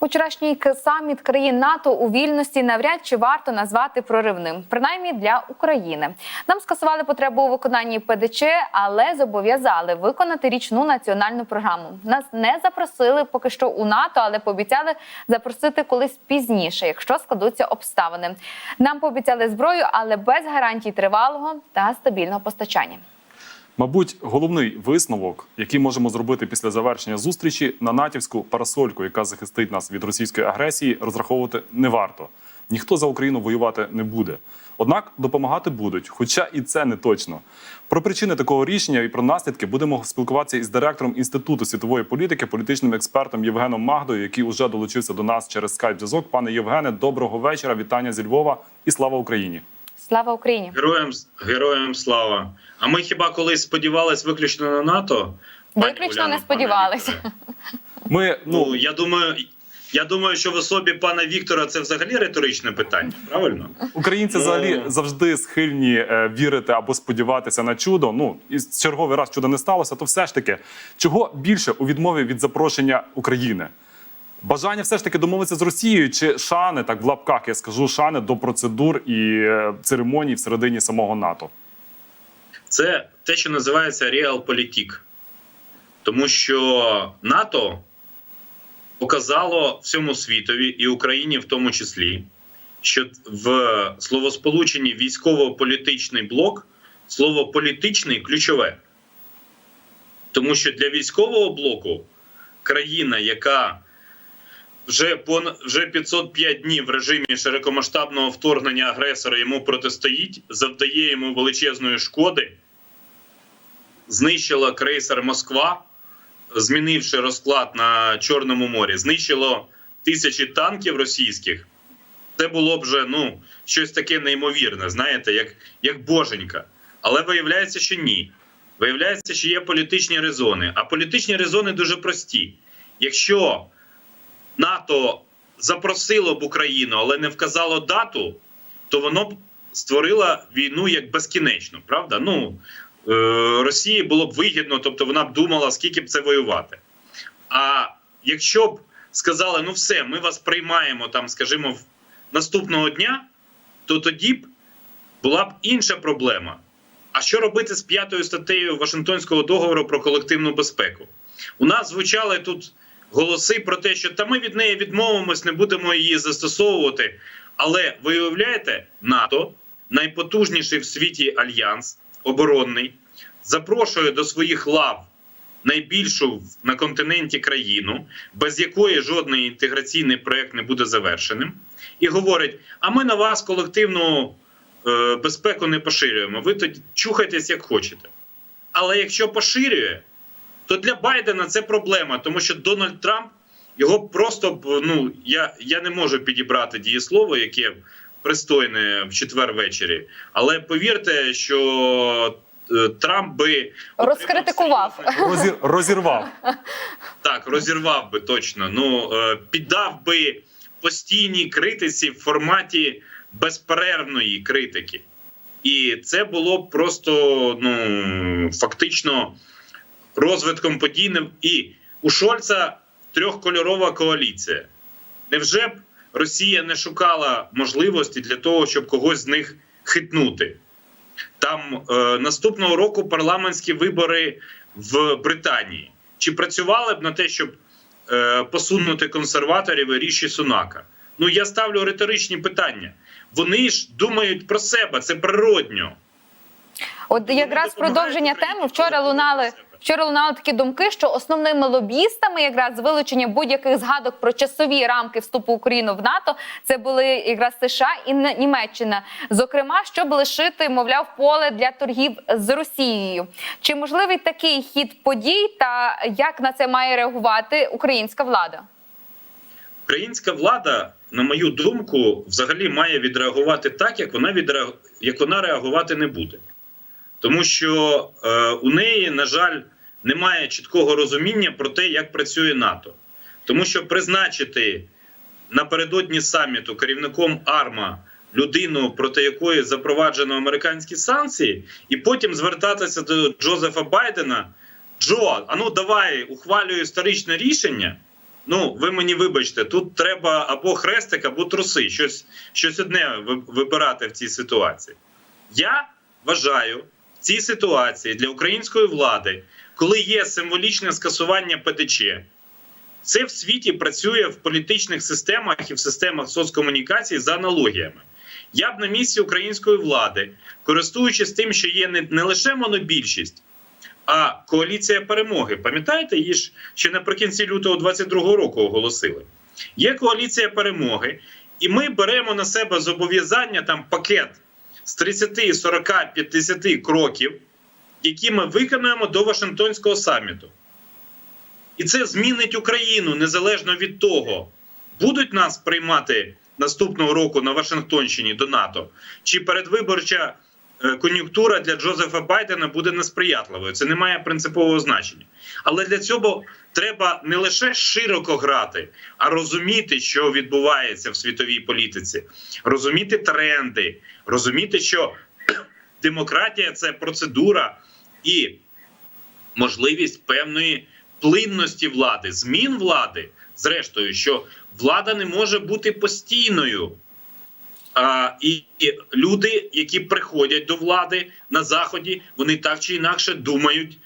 Вчорашній саміт країн НАТО у вільності навряд чи варто назвати проривним, принаймні для України. Нам скасували потребу у виконанні ПДЧ, але зобов'язали виконати річну національну програму. Нас не запросили поки що у НАТО, але пообіцяли запросити колись пізніше, якщо складуться обставини. Нам пообіцяли зброю, але без гарантій тривалого та стабільного постачання. Мабуть, головний висновок, який можемо зробити після завершення зустрічі, на натівську парасольку, яка захистить нас від російської агресії, розраховувати не варто. Ніхто за Україну воювати не буде. Однак допомагати будуть, хоча і це не точно. Про причини такого рішення і про наслідки будемо спілкуватися із директором інституту світової політики, політичним експертом Євгеном Магдою, який уже долучився до нас через скайп зв'язок. Пане Євгене, доброго вечора. Вітання зі Львова і слава Україні! Слава Україні! Героям героям слава. А ми хіба колись сподівались виключно на НАТО? Пані Виключно Уляно, не сподівалися. Ми Ну ну я думаю, я думаю, що в особі пана Віктора це взагалі риторичне питання. Правильно? Українці Ну. взагалі завжди схильні е, вірити або сподіватися на чудо. Ну і черговий раз чудо не сталося. То все ж таки, чого більше у відмові від запрошення України? Бажання все ж таки домовитися з Росією чи шани, так в лапках я скажу, шани до процедур і е, церемоній всередині самого НАТО. Це те, що називається реалполітік. Тому що НАТО показало всьому світові і Україні в тому числі, що в словосполученні військово-політичний блок слово політичний ключове. Тому що для військового блоку країна, яка вже пон вже 505 днів в режимі широкомасштабного вторгнення агресора йому протистоїть, завдає йому величезної шкоди, знищила крейсер Москва, змінивши розклад на Чорному морі, знищило тисячі танків російських. Це було б вже ну, щось таке неймовірне, знаєте, як, як боженька. Але виявляється, що ні. Виявляється, що є політичні резони. А політичні резони дуже прості. Якщо НАТО запросило б Україну, але не вказало дату, то воно б створило війну як безкінечну, правда? Ну е, Росії було б вигідно, тобто вона б думала, скільки б це воювати. А якщо б сказали, ну все, ми вас приймаємо там, скажімо, в наступного дня, то тоді б була б інша проблема. А що робити з п'ятою статтею Вашингтонського договору про колективну безпеку? У нас звучали тут голоси про те, що та ми від неї відмовимось, не будемо її застосовувати. Але ви уявляєте, НАТО, найпотужніший в світі альянс оборонний, запрошує до своїх лав найбільшу на континенті країну, без якої жодний інтеграційний проект не буде завершеним, і говорить: а ми на вас колективну е, безпеку не поширюємо. Ви тоді чухайтесь як хочете. Але якщо поширює, то для Байдена це проблема, тому що Дональд Трамп його просто б, ну я, я не можу підібрати дієслово, яке пристойне в четвер ввечері. Але повірте, що е, Трамп би Розкритикував. Розір, розірвав. так, розірвав би точно. Ну е, піддав би постійній критиці в форматі безперервної критики. І це було б просто ну фактично розвитком подійним. І у Шольца трьохкольорова коаліція. Невже б Росія не шукала можливості для того, щоб когось з них хитнути? Там е, наступного року парламентські вибори в Британії. Чи працювали б на те, щоб е, посунути консерваторів і ріші Сунака? Ну я ставлю риторичні питання. Вони ж думають про себе, це природньо. От якраз продовження теми вчора лунали. Вчора лунали такі думки, що основними лобістами, якраз вилучення будь-яких згадок про часові рамки вступу України в НАТО, це були якраз США і Німеччина, зокрема, щоб лишити, мовляв, поле для торгів з Росією. Чи можливий такий хід подій, та як на це має реагувати українська влада? Українська влада, на мою думку, взагалі має відреагувати так, як вона відреагу... як вона реагувати не буде. Тому що е, у неї, на жаль, немає чіткого розуміння про те, як працює НАТО. Тому що призначити напередодні саміту керівником АРМА людину, проти якої запроваджено американські санкції, і потім звертатися до Джозефа Байдена. Джо, а ну давай ухвалюй історичне рішення. Ну, ви мені вибачте, тут треба або хрестик, або труси. Щось, щось одне вибирати в цій ситуації. Я вважаю в цій ситуації для української влади, коли є символічне скасування ПДЧ, це в світі працює в політичних системах і в системах соцкомунікації за аналогіями. Я б на місці української влади, користуючись тим, що є не, не лише монобільшість, а коаліція перемоги. Пам'ятаєте, її ж ще наприкінці лютого 22-го року оголосили. Є коаліція перемоги, і ми беремо на себе зобов'язання там пакет з 30, 40, 50 кроків, які ми виконуємо до Вашингтонського саміту. І це змінить Україну незалежно від того, будуть нас приймати наступного року на Вашингтонщині до НАТО, чи передвиборча е, кон'юнктура для Джозефа Байдена буде несприятливою. Це не має принципового значення. Але для цього треба не лише широко грати, а розуміти, що відбувається в світовій політиці, розуміти тренди, розуміти, що демократія це процедура і можливість певної плинності влади, змін влади, зрештою, що влада не може бути постійною. А, і, люди, які приходять до влади на заході, вони так чи інакше думають,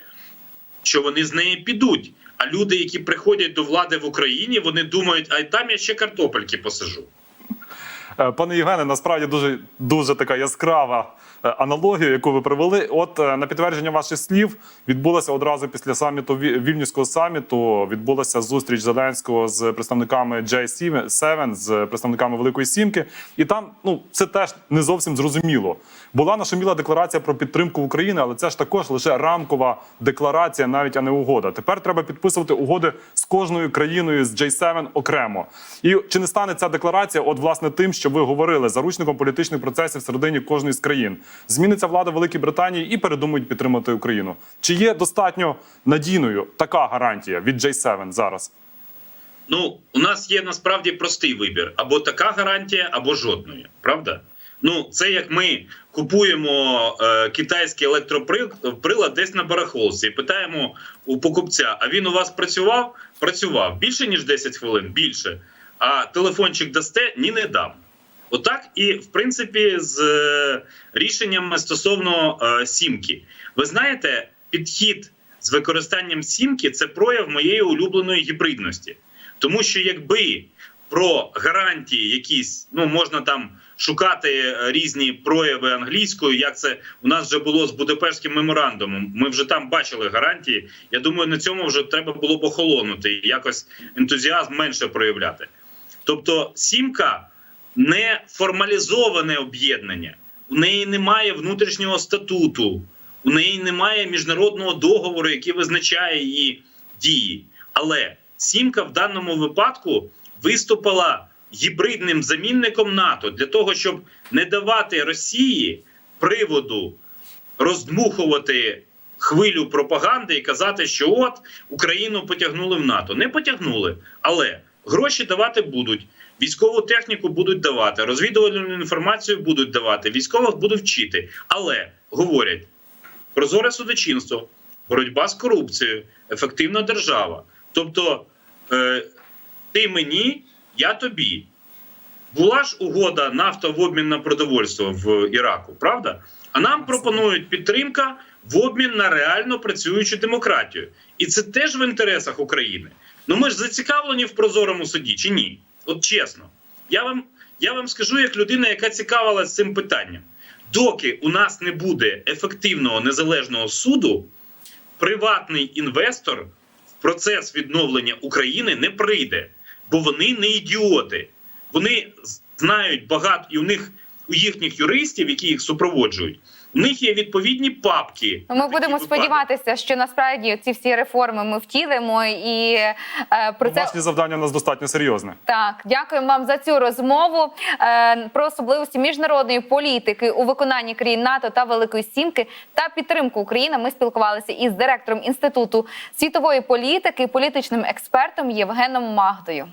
що вони з неї підуть. А люди, які приходять до влади в Україні, вони думають, а там я ще картопельки посажу. Е, Пане Євгене, насправді дуже дуже така яскрава е, аналогія, яку ви привели. От е, на підтвердження ваших слів відбулося одразу після саміту Ві- Вільнюського саміту. Відбулася зустріч Зеленського з представниками J7, з представниками Великої Сімки, і там ну це теж не зовсім зрозуміло. Була нашуміла декларація про підтримку України, але це ж також лише рамкова декларація, навіть а не угода. Тепер треба підписувати угоди з кожною країною з J7 окремо. І чи не стане ця декларація, от власне тим, що ви говорили, заручником політичних процесів всередині кожної з країн? Зміниться влада Великої Британії і передумають підтримати Україну. Чи є достатньо надійною така гарантія від J7 зараз? Ну, у нас є насправді простий вибір: або така гарантія, або жодної. Правда? Ну, це як ми купуємо е, китайський електроприлад десь на барахолці питаємо у покупця: а він у вас працював? Працював більше ніж 10 хвилин, більше. А телефончик дасте? Ні, не дам. Отак і в принципі з е, рішеннями стосовно е, сімки. Ви знаєте, підхід з використанням сімки це прояв моєї улюбленої гібридності. Тому що якби про гарантії якісь, ну можна там шукати е, різні прояви англійською, як це у нас вже було з Будапештським меморандумом. Ми вже там бачили гарантії. Я думаю, на цьому вже треба було б охолонути і якось ентузіазм менше проявляти. Тобто, сімка не формалізоване об'єднання, у неї немає внутрішнього статуту, у неї немає міжнародного договору, який визначає її дії. Але сімка в даному випадку виступила гібридним замінником НАТО для того, щоб не давати Росії приводу роздмухувати хвилю пропаганди і казати, що от Україну потягнули в НАТО. Не потягнули, але гроші давати будуть. Військову техніку будуть давати, розвідувальну інформацію будуть давати, військових будуть вчити. Але говорять прозоре судочинство, боротьба з корупцією, ефективна держава. Тобто, е, ти мені, я тобі. Була ж угода нафта в обмін на продовольство в Іраку, правда? А нам пропонують підтримка в обмін на реально працюючу демократію. І це теж в інтересах України. Ну ми ж зацікавлені в прозорому суді чи ні? От чесно, я вам, я вам скажу як людина, яка цікавилась цим питанням. Доки у нас не буде ефективного незалежного суду, приватний інвестор в процес відновлення України не прийде, бо вони не ідіоти. Вони знають багато, і у них у їхніх юристів, які їх супроводжують, у них є відповідні папки. Ми будемо випадки. сподіватися, що насправді ці всі реформи ми втілимо і е, про це Домашнє завдання у нас достатньо серйозне. Так, дякуємо вам за цю розмову е, про особливості міжнародної політики у виконанні країн НАТО та Великої Сімки та підтримку України. Ми спілкувалися із директором інституту світової політики, політичним експертом Євгеном Магдою.